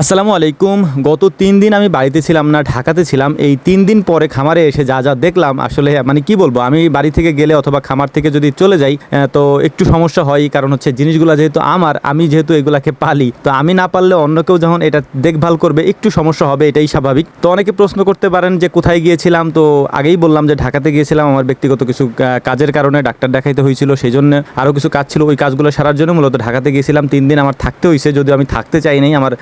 আসসালামু আলাইকুম। গত তিন দিন আমি বাড়িতে ছিলাম না, ঢাকাতে ছিলাম। এই তিন দিন পরে খামারে এসে যা যা দেখলাম, আসলে মানে কি বলব, আমি বাড়ি থেকে গেলে অথবা খামার থেকে যদি চলে যাই তো একটু সমস্যা হয় কারণ হচ্ছে জিনিসগুলো যেহেতু আমার, আমি যেহেতু এগুলাকে পালি, তো আমি না পারলে অন্য কেউ যখন এটা দেখভাল করবে, একটু সমস্যা হবে, এটাই স্বাভাবিক। তো অনেকে প্রশ্ন করতে পারেন যে কোথায় গিয়েছিলাম, তো আগেই বললাম যে ঢাকাতে গিয়েছিলাম, আমার ব্যক্তিগত কিছু কাজের কারণে ডাক্তার দেখাইতে হয়েছিল সেই জন্য আরও কিছু কাজ ছিল, ওই কাজগুলো সারার জন্য মূলত ঢাকাতে গিয়েছিলাম। তিন দিন আমার থাকতে হয়েছে যদিও আমি থাকতে চাই নাই, আমার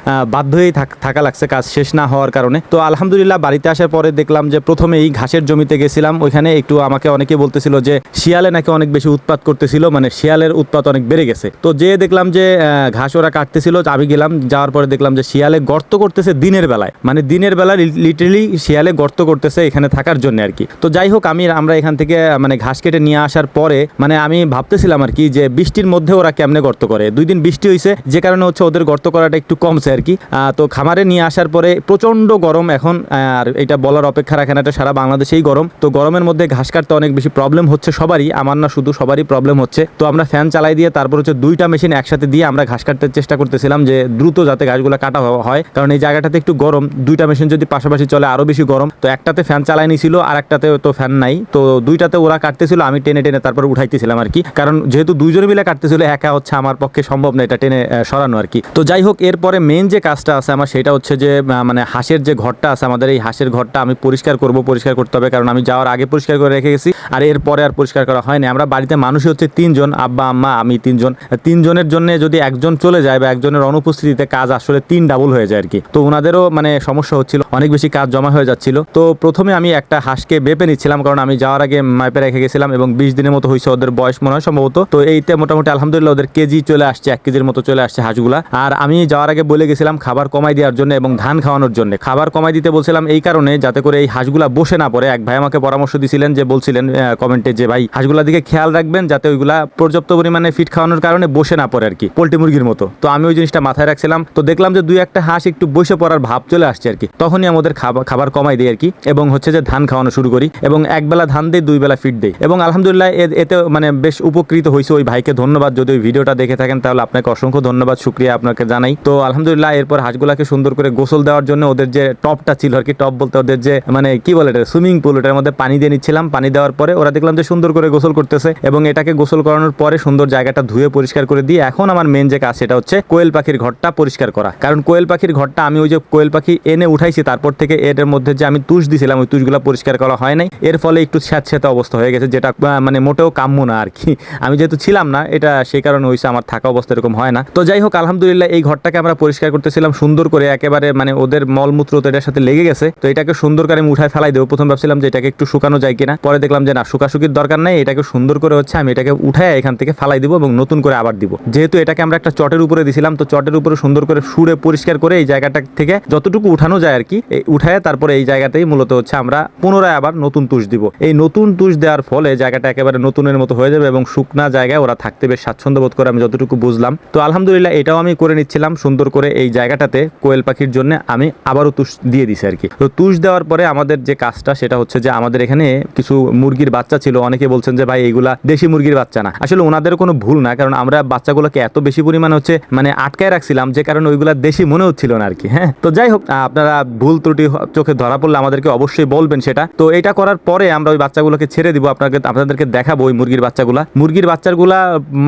বাধ্য হয়েই থাক- লাগছে, কাজ শেষ না হওয়ার কারণে। তো আলহামদুলিল্লাহ, বাড়িতে আসার পরে দেখলাম যে প্রথমেই ঘাসের জমিতে গেছিলাম। ওইখানে একটু আমাকে অনেকে বলতেছিল যে শিয়ালে নাকি অনেক বেশি উৎপাত করতেছিল মানে শিয়ালের উৎপাত অনেক বেড়ে গেছে। তো যে দেখলাম যে ঘাস ওরা কাটতেছিল, আমি গেলাম, যাওয়ার পরে দেখলাম যে শিয়ালে গর্ত করতেছে দিনের বেলায়। মানে দিনের বেলা লিটারেলি শিয়ালে গর্ত করতেছে এখানে থাকার জন্য আর কি। তো যাই হোক, আমি, আমরা এখান থেকে মানে ঘাস কেটে নিয়ে আসার পরে মানে আমি ভাবতেছিলাম আর কি যে বৃষ্টির মধ্যে ওরা কেমনে গর্ত করে। দুই দিন বৃষ্টি হয়েছে যে কারণে হচ্ছে ওদের গর্ত করাটা একটু কমছে আর কি। তো খামারে নিয়ে আসার পরে প্রচণ্ড গরম এখন আর এটা বলার অপেক্ষা রাখে না, এটা সারা বাংলাদেশেই গরম। তো গরমের মধ্যে ঘাস কাটতে অনেক বেশি প্রবলেম হচ্ছে সবারই, আমার না শুধু সবারই প্রবলেম হচ্ছে। তো আমরা ফ্যান চালাই দিয়ে তারপর হচ্ছে দুইটা মেশিন একসাথে দিয়ে আমরা ঘাস কাটতে চেষ্টা করতেছিলাম যে দ্রুত যাতে ঘাসগুলো কাটা হয়, কারণ এই জায়গাটাতে একটু গরম, দুইটা মেশিন যদি পাশাপাশি চলে আরও বেশি গরম। তো একটাতে ফ্যান চালাই নিছিল, আর একটাতে তো ফ্যান নাই। তো দুইটাতে ওরা কাটতেছিল, আমি টেনে টেনে তারপর উঠাইতেছিলাম আর কি। কারণ যেহেতু দুইজনে মিলে কাটতেছিল, একা হচ্ছে আমার পক্ষে সম্ভব না এটা টেনে সরানো আর কি। তো যাই হোক, এরপরে মেন যে কাজটা আছে আমার, সেটা হচ্ছে যে মানে হাঁসের যে ঘরটা আছে, আমাদের এই হাঁসের ঘরটা আমি পরিষ্কার করব, পরিষ্কার করতে হবে, কারণ আমি যাওয়ার আগে পরিষ্কার করে রেখে গেছি, আর এরপরে আর পরিষ্কার করা হয়নি। আমরা বাড়িতে মানুষই হচ্ছে তিনজন, আব্বা, আম্মা, আমি তিনজন। তিনজনের জন্য যদি একজন চলে যায় বা একজনের অনুপস্থিতিতে কাজ আসলে তিন ডাবল হয়ে যায় আর কি। তো ওনাদেরও মানে সমস্যা হচ্ছিল, অনেক বেশি কাজ জমা হয়ে যাচ্ছিল। তো প্রথমে আমি একটা হাঁসকে বেপে নিচ্ছিলাম, কারণ আমি যাওয়ার আগে মাইপে রেখে গেছিলাম এবং বিশ দিনের মতো হয়েছে ওদের বয়স মনে হয় সম্ভবত। তো এইতে মোটামুটি আলহামদুলিল্লাহ ওদের কেজি চলে আসছে, এক কেজির মতো চলে আসছে হাঁসগুলা। আর আমি যাওয়ার আগে বলে গেছিলাম খাবার কমাই দেওয়ার জন্য এবং ধান খাওয়ানোর জন্য। খাবার কমাই দিতে বলছিলাম এই কারণে যাতে করে এই হাঁসগুলা বসে না পড়ে। এক ভাই আমাকে পরামর্শ দিছিলেন যে বলছিলেন কমেন্টে যে, ভাই, হাঁসগুলার দিকে খেয়াল রাখবেন যাতে ওইগুলা পর্যাপ্ত পরিমাণে ফিট খাওয়ানোর কারণে বসে না পড়ে আর কি পোল্ট্রি মুরগির মতো। তো আমি ওই জিনিসটা মাথায় রাখছিলাম। তো দেখলাম যে দুই একটা হাঁস একটু বসে পড়ার ভাব চলে আসছে আর কি তখনই আমাদের খাবার খাবার কমাই দিই আর কি এবং হচ্ছে যে ধান খাওয়ানো শুরু করি এবং এক বেলা ধান দিই, দুই বেলা ফিট দিই। এবং আলহামদুলিল্লাহ এতে মানে বেশ উপকৃত হয়েছে ওই ভাইকে ধন্যবাদ। যদি ওই ভিডিওটা দেখে থাকেন তাহলে আপনাকে অসংখ্য ধন্যবাদ। শুক্রিয়া আপনাকে জানাই। তো আলহামদুলিল্লাহ এরপর হাঁসগুলাকে সুন্দর করে গোসল দেওয়ার জন্য ওদের যে টপটা ছিল আর কি, টপ বলতে ওদের যে মানে কি বলে এটা, সুইমিং পুল, ওটার মধ্যে পানি দিয়ে নিচ্ছিলাম, পানি দেওয়ার পরে ওরা দেখলাম যে সুন্দর করে গোসল করতেছে এবং এটাকে গোসল করানোর পরে সুন্দর জায়গাটা ধুয়ে পরিষ্কার করে দিয়ে এখন আমার মেন যে কাজ সেটা হচ্ছে কোয়েল পাখির ঘরটা পরিষ্কার করা। কারণ কোয়েল পাখির ঘরটা আমি ওই যে কোয়েল পাখি এনে উঠাইছি, তারপর থেকে এর মধ্যে যে আমি তুষ দিছিলাম, ওই তুষগুলো পরিষ্কার করা হয় নাই। এর ফলে একটু স্যাঁতস্যাঁতে অবস্থা হয়ে গেছে, যেটা মানে মোটেও কাম্য না আর কি। আমি যেহেতু ছিলাম না, এটা সেই কারণে হয়েছে আমার থাকা অবস্থা এরকম হয় না। তো যাই হোক, আলহামদুলিল্লাহ এই ঘরটাকে আমরা পরিষ্কার করতেছিলাম। সুন্দর করে একেবারে মানে ওদের মলমূত্র তো এটার সাথে লেগে গেছে। তো এটাকে সুন্দর করে আমি উঠায় ফেলাই দেবো। প্রথম ভাবছিলাম যে এটাকে একটু শুকানো যায় কিনা। পরে দেখলাম যে না, শুকাশুকির দরকার নাই। এটাকে সুন্দর করে হচ্ছে আমি এটাকে উঠায় এখান থেকে ফালাই দিব এবং নতুন করে আবার দিব। যেহেতু এটাকে আমরা একটা চটের উপরে দিছিলাম, তো চটের উপরে সুন্দর করে সুরে পরিষ্কার করে এই জায়গাটা থেকে যতটুকু উঠানো যায় আর কি উঠায় তারপরে এই জায়গাতেই মূলত হচ্ছে আমরা পুনরায় আবার নতুন তুষ দিব। এই নতুন তুষ দেওয়ার ফলে জায়গাটা একেবারে নতুনের মতো হয়ে যাবে এবং শুকনা জায়গায় ওরা থাকতে বেশ স্বাচ্ছন্দ্য বোধ করে আমি যতটুকু বুঝলাম। তো আলহামদুলিল্লাহ এটাও আমি করে নিচ্ছিলাম সুন্দর করে এই জায়গাটাতে কোয়েল পাখির জন্য আমি আবারও তুষ দিয়ে দিছি আর কি। তো তুষ দেওয়ার পরে আমাদের যে কাজটা সেটা হচ্ছে যে আমাদের এখানে কিছু মুরগির বাচ্চা ছিল, অনেকে বলছেন যে, ভাই এইগুলা দেশি মুরগির বাচ্চা না। আসলে ওনাদের কোনো ভুল না, কারণ আমরা বাচ্চাগুলোকে এত বেশি পরিমাণে হচ্ছে মানে আটকায় রাখছিলাম যে কারণে ওইগুলা দেশি মনে হচ্ছিল না আর কি হ্যাঁ? তো যাই হোক আপনারা ভুল ত্রুটি চোখে ধরা পড়লে আমাদেরকে অবশ্যই বলবেন সেটা। তো এটা করার পরে আমরা ওই বাচ্চাগুলোকে ছেড়ে দিব, আপনাকে, আপনাদেরকে দেখাবো ওই মুরগির বাচ্চাগুলা। মুরগির বাচ্চাগুলা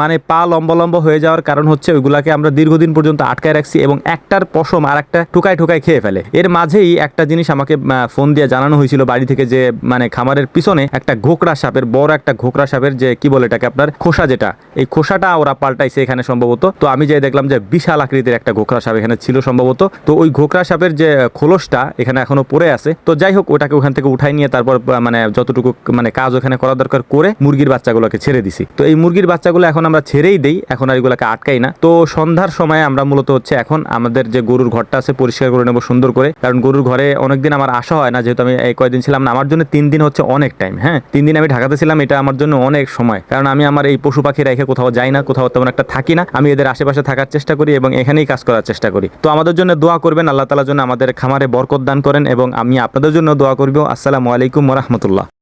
মানে পা লম্বা লম্বা হয়ে যাওয়ার কারণ হচ্ছে ওইগুলাকে আমরা দীর্ঘদিন পর্যন্ত আটকায় রাখছি এবং একটার পশম আর একটা ঠুকায় ঠুকায় খেয়ে ফেলে। এর মাঝেই একটা জিনিস আমাকে ফোন দিয়ে জানানো হয়েছিল বাড়ি থেকে যে মানে খামারের পিছনে একটা ঘোকরা সাপের, বড় একটা ঘোকরা সাপের যে, কি বলে এটাকে আপনার, খোসা যেটা। এই খোসাটা ওরা পাল্টাইছে এখানে সম্ভবত। তো আমি যে দেখলাম যে, বিশাল আকৃতির একটা ঘোকরা সাপ এখানে ছিল সম্ভবত। তো ওই ঘোকরা সাপের যে, খোলসটা এখানে এখনও পড়ে আছে। তো যাই হোক, ওটাকে ওখান থেকে উঠাই নিয়ে তারপর মানে যতটুকু মানে কাজ ওখানে করা দরকার করে মুরগির বাচ্চাগুলোকে ছেড়ে দিছি। তো এই মুরগির বাচ্চাগুলো এখন আমরা ছেড়েই দেই, এখন আর এগুলোকে আটকাই না। তো সন্ধ্যার সময় আমরা মূলত হচ্ছে এখন আমাদের যে গরুর ঘরটা আছে, পরিষ্কার করে নেব, সুন্দর করে। কারণ গরুর ঘরে অনেকদিন আমার আসা হয় না, যেহেতু আমি এই কয়দিন ছিলাম না। আমার জন্য তিন দিন হচ্ছে অনেক টাইম হ্যাঁ? তিন দিন আমি ঢাকাতে ছিলাম, এটা আমার জন্য অনেক সময়। কারণ আমি আমার এই পশু পাখি রেখে কোথাও যাই না, কোথাও তেমন একটা থাকি না। আমি এদের আশেপাশে থাকার চেষ্টা করি এবং এখানেই কাজ করার চেষ্টা করি। তো আমাদের জন্য দোয়া করবেন, আল্লাহ তালার জন্য আমাদের খামারে বরকত দান করেন এবং আমি আপনাদের জন্য দোয়া করব। আসসালামু আলাইকুম রহমতুল্লাহ।